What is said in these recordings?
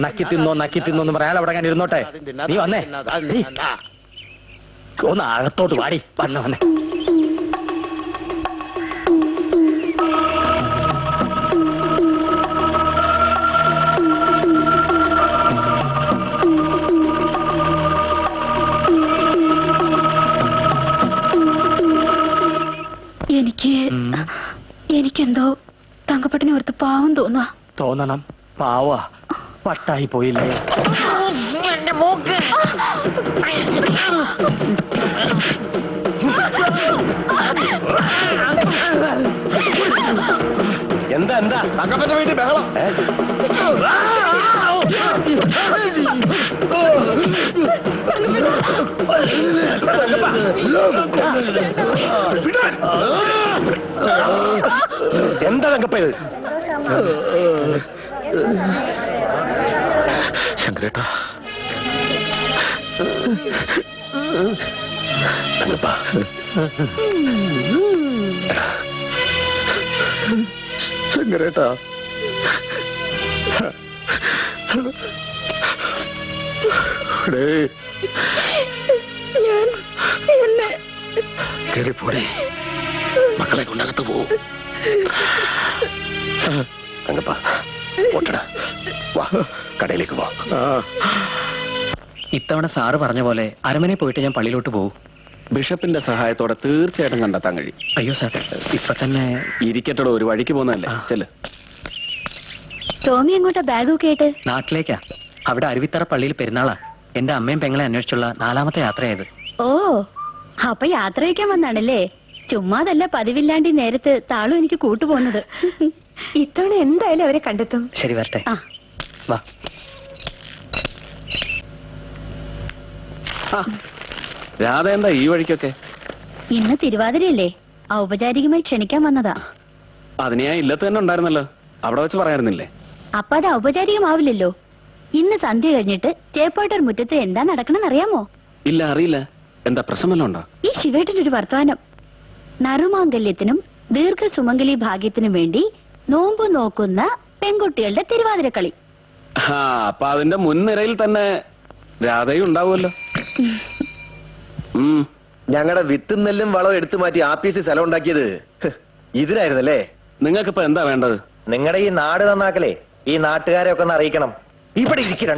നക്കി തിന്നോ നക്കി തിന്നോ എന്ന് പറയാൻ അവിടെ ഞാൻ ഇരുന്നോട്ടെ നീ വന്നേ ഒന്ന് അകത്തോട്ട് വാടി വന്ന പാവം തോന്നാ. തോന്നണം. പാവ. പട്ടായി പോയില്ലേ. എന്താ എന്താ? തങ്കപ്പന്റെ വീട്ടിൽ ബഹളം. എന്താ തങ്കപ്പ ഇത്? ശങ്കരേട്ടാ. ശങ്കരേട്ടാ. കേറിപ്പോടെ മക്കളെ കൊണ്ടകത്ത് പോവും തങ്കപ്പ പോട്ടടാ. വാ കടയിലേക്ക് പോ. ഇത്തവണ സാറ് പറഞ്ഞ പോലെ അരമനെ പോയിട്ട് ഞാൻ പള്ളിയിലോട്ട് പോകും ബിഷപ്പിന്റെ സഹായത്തോടെ തീർച്ചയായിട്ടും കണ്ടെത്താൻ കഴിയും. അയ്യോ സാർ. ഇപ്പൊ തന്നെ ഇരിക്കട്ടോ ഒരു വഴിക്ക് പോകുന്നതല്ലേ? ആ. ടോമി എങ്ങോട്ടാ ബാഗ് കേട്ട് നാട്ടിലേക്കാ. അവിടെ അരുവിത്തറ പള്ളിയിൽ പെരുന്നാളാ. എന്റെ അമ്മയും പെങ്ങളെ അന്വേഷിച്ചുള്ള നാലാമത്തെ യാത്രയായത് ഓ അപ്പൊ യാത്രയൊക്കെ വന്നാണല്ലേ? ചുമ്മാതല്ല പതിവില്ലാണ്ട് നേരത്തെ നേരത്ത് താളും എനിക്ക് കൂട്ടുപോകുന്നത്. ഇത്തവണ എന്തായാലും അവരെ കണ്ടെത്തും. ശരി വരട്ടെ. വാ. രാധ എന്താ ഈ വഴിക്കൊക്കെ? ഇന്ന് തിരുവാതിരയല്ലേ? ഔപചാരികമായി ക്ഷണിക്കാൻ വന്നതാ. അതിന് ഞാൻ ഇല്ലത്ത് തന്നെ ഉണ്ടായിരുന്നല്ലോ. അവിടെ വെച്ച് പറയാറുന്നില്ലേ? അപ്പൊ അത് ഔപചാരികമാവില്ലല്ലോ. ഇന്ന് സന്ധ്യ കഴിഞ്ഞിട്ട് ചേപ്പാട്ടർ മുറ്റത്ത് എന്താ നടക്കണമെന്ന് അറിയാമോ? ഇല്ല അറിയില്ല. എന്താ പ്രശ്നമല്ലോ ഉണ്ടോ? ഈ ശിവേട്ടന്റെ ഒരു വർത്തമാനം. നറുമാംഗല്യത്തിനും ദീർഘ സുമംഗലി ഭാഗ്യത്തിനും വേണ്ടി നോമ്പ് നോക്കുന്ന പെൺകുട്ടികളുടെ തിരുവാതിരക്കളി. ആ അപ്പൊ അതിന്റെ മുൻനിരയിൽ തന്നെ രാധയും ഉണ്ടാവുമല്ലോ. ഞങ്ങളുടെ വിത്തും നെല്ലും വളവും എടുത്തു മാറ്റി ആപ്പീസിൽ സ്ഥലം ഉണ്ടാക്കിയത് ഹ്, നിങ്ങൾക്ക് നിങ്ങൾക്കിപ്പോ എന്താ വേണ്ടത്? നിങ്ങളുടെ ഈ നാട് നന്നാക്കലേ ഈ നാട്ടുകാരെ ഒക്കെ ഒന്ന് അറിയിക്കണം. ഇവിടെ ഇരിക്കും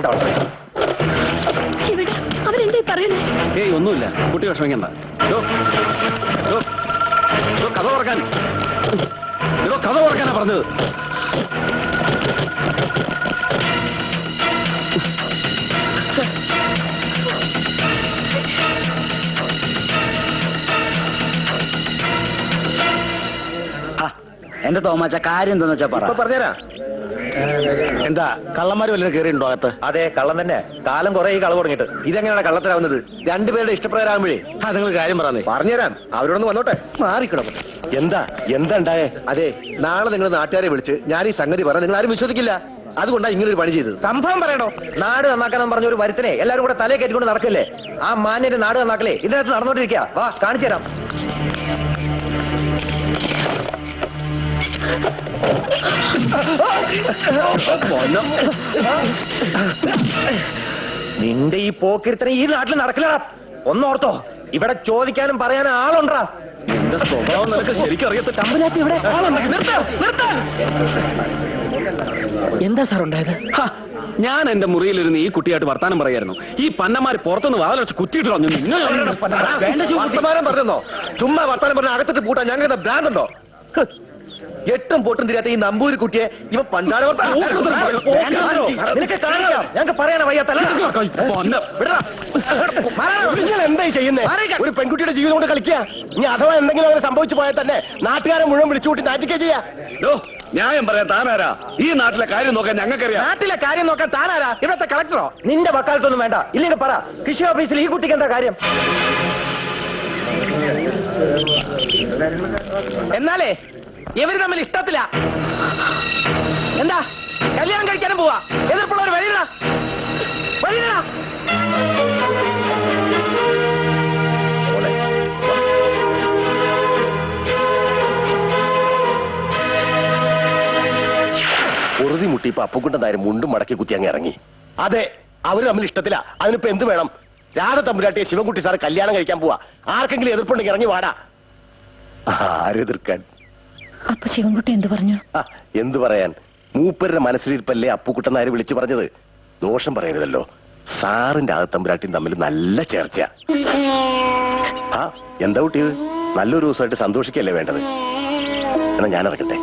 അവരെന്താ പറയണേ ഏയ് ഒന്നുമില്ല. കുട്ടി വിഷമിക്കണ്ട. ഡോ, ഡോ, ഡോ, കഥ തുറക്കാൻ. ഡോ, കഥ ഓർക്കാനാ പറഞ്ഞത്. എന്റെ തോമാച്ച കാര്യം എന്താന്ന് വെച്ചാ പറ. പറഞ്ഞുതരാ എന്താ കള്ളന്മാര് വല്ലതും കയറിയുണ്ടോ അകത്ത്? അതെ കള്ളൻ തന്നെ. കാലം കുറെ ഈ കള തുടങ്ങിയിട്ട്. ഇതെങ്ങനെയാണ് കള്ളത്തിലാവുന്നത് രണ്ടുപേരുടെ ഇഷ്ടപ്രകാരമാകുമ്പോഴേ. ആ നിങ്ങൾ കാര്യം പറഞ്ഞു. പറഞ്ഞുതരാം. അവരോടൊന്ന് വന്നോട്ടെ. മാറിക്കണം എന്താ എന്താ ഉണ്ടായേ അതെ നാളെ നിങ്ങൾ നാട്ടുകാരെ വിളിച്ച് ഞാൻ ഈ സംഗതി പറഞ്ഞ നിങ്ങൾ ആരും വിശ്വസിക്കില്ല. അതുകൊണ്ടാണ് ഇങ്ങനെ ഒരു പണി ചെയ്തത്. സംഭവം പറയണോ നാട് നന്നാക്കാൻ പറഞ്ഞ ഒരു വരുത്തനെ എല്ലാവരും കൂടെ തലേ കയറ്റിക്കൊണ്ട് നടക്കല്ലേ? ആ മാന്യന്റെ നാട് നന്നാക്കലേ. ഇതിനകത്ത് നടന്നോണ്ടിരിക്കുക വാ കാണിച്ചു തരാം നിന്റെ ഈ പോക്കിരുത്തനെ ഈ നാട്ടിൽ നടക്കില്ലടാ. ഒന്നോർത്തോ ഇവിടെ ചോദിക്കാനും പറയാനും ആളുണ്ടാ എന്റെ സ്വഭാവം നിനക്ക് ശരിക്കും അറിയത്തില്ല. തമ്പുരാട്ടി ഇവിടെ എന്താ സാർ ഉണ്ടായത്? ഹ, ഞാൻ എന്റെ മുറിയിലിരുന്ന് ഈ കുട്ടിയായിട്ട് വർത്താനം പറയായിരുന്നു. ഈ പന്നമാര് പുറത്തുനിന്ന് വാതിലടച്ച് കുത്തിയിട്ട് വന്നു നിങ്ങൾ വർത്തമാനം പറഞ്ഞോ ചുമ്മാ വർത്താനം പറഞ്ഞ അകത്തിട്ട് പൂട്ടാൻ ഞങ്ങളുടെ ബ്രാൻഡ് ഹ്. എട്ടും പൊട്ടും തിരിയാത്ത ഈ നമ്പൂരി കുട്ടിയെ ഇവ ഞങ്ങൾക്ക് പറയാനാ എന്തായി ചെയ്യുന്നേ? ഒരു പെൺകുട്ടിയുടെ ജീവിതം കൊണ്ട് കളിക്കുക. ഇനി അഥവാ എന്തെങ്കിലും അങ്ങനെ സംഭവിച്ചു പോയാൽ തന്നെ നാട്ടുകാരെ മുഴുവൻ വിളിച്ചുകൂട്ടി നാറ്റിക്കുക ചെയ്യാ. ന്യായം പറയാ താനാരാ? ഈ നാട്ടിലെ കാര്യം നോക്കാൻ ഞങ്ങൾക്കറിയാം. നാട്ടിലെ കാര്യം നോക്കാൻ താനാരാ? ഇവിടത്തെ കളക്ടറോ? നിന്റെ വക്കാലത്തൊന്നും വേണ്ട. ഇല്ലെങ്കിൽ പറ കൃഷി ഓഫീസിൽ ഈ കുട്ടിക്ക് എന്താ കാര്യം? എന്നാലേ ഇവർ തമ്മിൽ ഇഷ്ടത്തില്ല എന്താ? കല്യാണം കഴിക്കാനും പോവാ. എതിർപ്പുള്ളവർ വഴിയിടാ. വഴിയിടാ. മുണ്ടും മടക്കി കുത്തി അങ്ങ് ഇറങ്ങി. അതെ അവർ തമ്മിൽ ഇഷ്ടത്തില്ല അതിനിപ്പോ എന്ത് വേണം? രാധ തമ്പുരാട്ടിയെ ശിവൻകുട്ടി സാർ കല്യാണം കഴിക്കാൻ പോവാ. ആർക്കെങ്കിലും എതിർപ്പുണ്ടെങ്കിൽ ഇറങ്ങി വാടാ. ആരെതിർക്കാൻ? അപ്പൊ ശിവൻകുട്ടി എന്തു പറഞ്ഞു? എന്തു പറയാൻ? മൂപ്പരുടെ മനസ്സിലിരിപ്പല്ലേ അപ്പുക്കുട്ടൻ നായർ വിളിച്ചു പറഞ്ഞത്? ദോഷം പറയരുതല്ലോ. സാറിന്റെ അകത്തമ്പുരാട്ടിയും തമ്മിൽ നല്ല ചേർച്ച ആ എന്താ കുട്ടിയത് നല്ലൊരു ദിവസമായിട്ട് സന്തോഷിക്കല്ലേ വേണ്ടത്? എന്നാ ഞാൻ ഇറങ്ങട്ടെ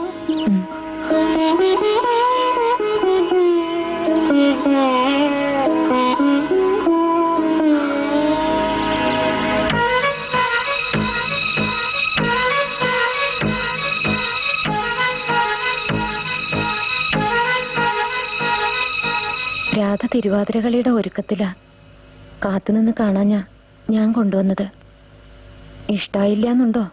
രാധ തിരുവാതിരകളിയുടെ ഒരുക്കത്തിലാ. കാത്തുനിന്ന് കാണാഞ്ഞാ ഞാൻ കൊണ്ടുവന്നത്. ഇഷ്ടായില്ല എന്നുണ്ടോ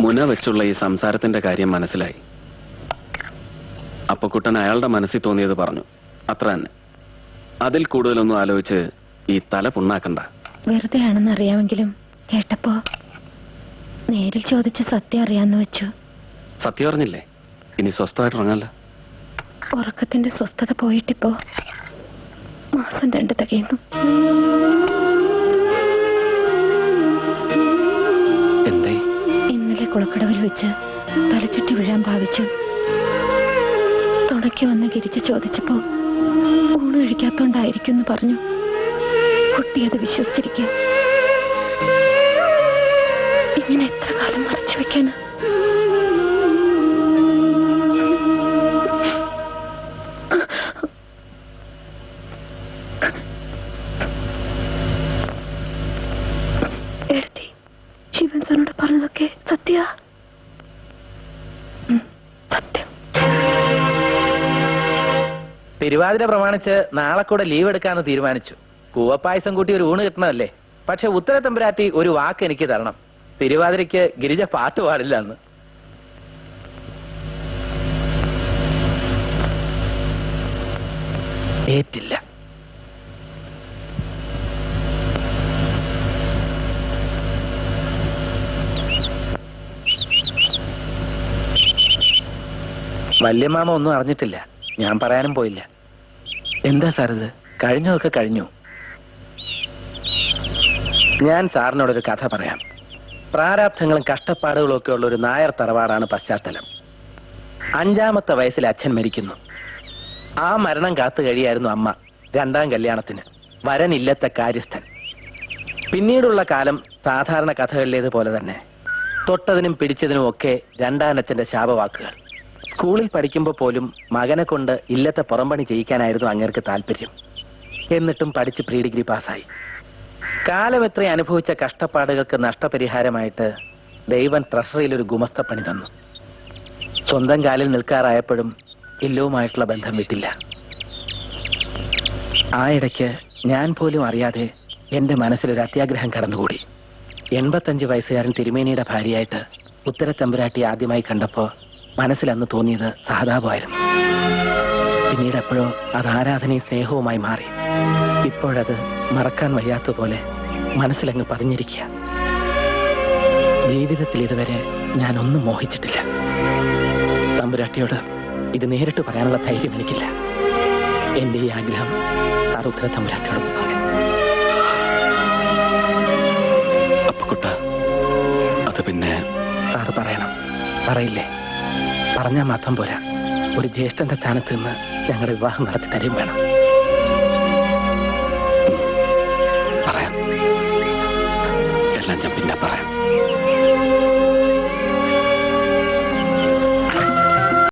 മുന വെച്ചുള്ള ഈ സംസാരത്തിന്റെ കാര്യം മനസ്സിലായി. അപ്പക്കുട്ടൻ അയാളുടെ മനസ്സിൽ തോന്നിയത് പറഞ്ഞു. അത്ര തന്നെ. അതിൽ കൂടുതലൊന്നും ആലോചിച്ച് ഈ തല പുണ്ണാക്കണ്ട. വെറുതെ ആണെന്ന് അറിയാമെങ്കിലും കേട്ടപ്പോ നേരിൽ ചോദിച്ച് സത്യം അറിയാന്ന് വെച്ചു. സത്യം അറിഞ്ഞില്ലേ? ഇനി സ്വസ്ഥമായിട്ട് ഇറങ്ങാല്ല ഉറക്കത്തിന്റെ സ്വസ്ഥത പോയിട്ടിപ്പോ മാസം രണ്ട് തികയുന്നു. ഇന്നലെ കുളക്കടവിൽ വെച്ച് തലച്ചുറ്റി വീഴാൻ ഭാവിച്ചു. തുണയ്ക്ക് വന്ന് ഗിരിച്ച് ചോദിച്ചപ്പോ ഊണ് കഴിക്കാത്തോണ്ടായിരിക്കും എന്ന് പറഞ്ഞു. കുട്ടി അത് വിശ്വസിച്ചിരിക്കുക ഇങ്ങനെ എത്ര കാലം മറച്ചു വെക്കാനാ? സത്യ? സത്യം. തിരുവാതിര പ്രമാണിച്ച് നാളെ കൂടെ ലീവ് എടുക്കാന്ന് തീരുമാനിച്ചു. കൂവപ്പായസം കൂട്ടി ഒരു ഊണ് കിട്ടണമല്ലേ? പക്ഷെ ഉത്തര ഒരു വാക്ക് എനിക്ക് തരണം. തിരുവാതിരയ്ക്ക് ഗിരിജ പാട്ട് പാടില്ല എന്ന് ഏറ്റില്ല. വല്യമാമ ഒന്നും അറിഞ്ഞിട്ടില്ല. ഞാൻ പറയാനും പോയില്ല. എന്താ സാർ ഇത് കഴിഞ്ഞതൊക്കെ കഴിഞ്ഞു. ഞാൻ സാറിനോടൊരു കഥ പറയാം. പ്രാരാബ്ധങ്ങളും കഷ്ടപ്പാടുകളും ഒക്കെ ഉള്ള ഒരു നായർ തറവാടാണ് പശ്ചാത്തലം. അഞ്ചാമത്തെ വയസ്സിൽ അച്ഛൻ മരിക്കുന്നു. ആ മരണം കാത്തു കഴിയായിരുന്നു അമ്മ രണ്ടാം കല്യാണത്തിന്. വരനില്ലത്തെ കാര്യസ്ഥൻ. പിന്നീടുള്ള കാലം സാധാരണ കഥകളിലേതുപോലെ തന്നെ. തൊട്ടതിനും പിടിച്ചതിനും ഒക്കെ രണ്ടാനച്ഛന്റെ ശാപവാക്കുകൾ. സ്കൂളിൽ പഠിക്കുമ്പോൾ പോലും മകനെ കൊണ്ട് ഇല്ലത്തെ പുറംപണി ചെയ്യിക്കാനായിരുന്നു അങ്ങേർക്ക് താല്പര്യം. എന്നിട്ടും പഠിച്ച് പ്രീ ഡിഗ്രി പാസ്സായി. കാലം എത്ര അനുഭവിച്ച കഷ്ടപ്പാടുകൾക്ക് നഷ്ടപരിഹാരമായിട്ട് ദൈവം ട്രഷറിയിൽ ഒരു ഗുമസ്ത പണി തന്നു. സ്വന്തം കാലിൽ നിൽക്കാറായപ്പോഴും ഇല്ലവുമായിട്ടുള്ള ബന്ധം വിട്ടില്ല. ആ ഇടയ്ക്ക് ഞാൻ പോലും അറിയാതെ എന്റെ മനസ്സിലൊരു അത്യാഗ്രഹം കടന്നുകൂടി. എൺപത്തഞ്ച് വയസ്സുകാരൻ തിരുമേനിയുടെ ഭാര്യയായിട്ട് ഉത്തരത്തമ്പുരാട്ടി ആദ്യമായി കണ്ടപ്പോ മനസ്സിൽ അന്ന് തോന്നിയത് സഹതാപമായിരുന്നു. പിന്നീട് എപ്പോഴോ അത് ആരാധനയും സ്നേഹവുമായി മാറി. ഇപ്പോഴത് മറക്കാൻ വയ്യാത്ത പോലെ മനസ്സിലങ്ങ് പതിഞ്ഞിരിക്കുക. ജീവിതത്തിൽ ഇതുവരെ ഞാൻ ഒന്നും മോഹിച്ചിട്ടില്ല. തമ്പുരാട്ടിയോട് ഇത് നേരിട്ട് പറയാനുള്ള ധൈര്യം എനിക്കില്ല. എന്റെ ഈ ആഗ്രഹം താറുദ്ര തമ്പുരാട്ടിയോട് പറയാം അപ്പക്കുട്ട അത് പിന്നെ സാറ് പറയണം. പറയില്ലേ? പറഞ്ഞാൽ മാത്രം പോരാ. ഒരു ജ്യേഷ്ഠന്റെ സ്ഥാനത്ത് നിന്ന് ഞങ്ങളുടെ വിവാഹം നടത്തി തരും വേണം. പറയാം. എല്ലാം ഞാൻ പിന്നെ പറയാം.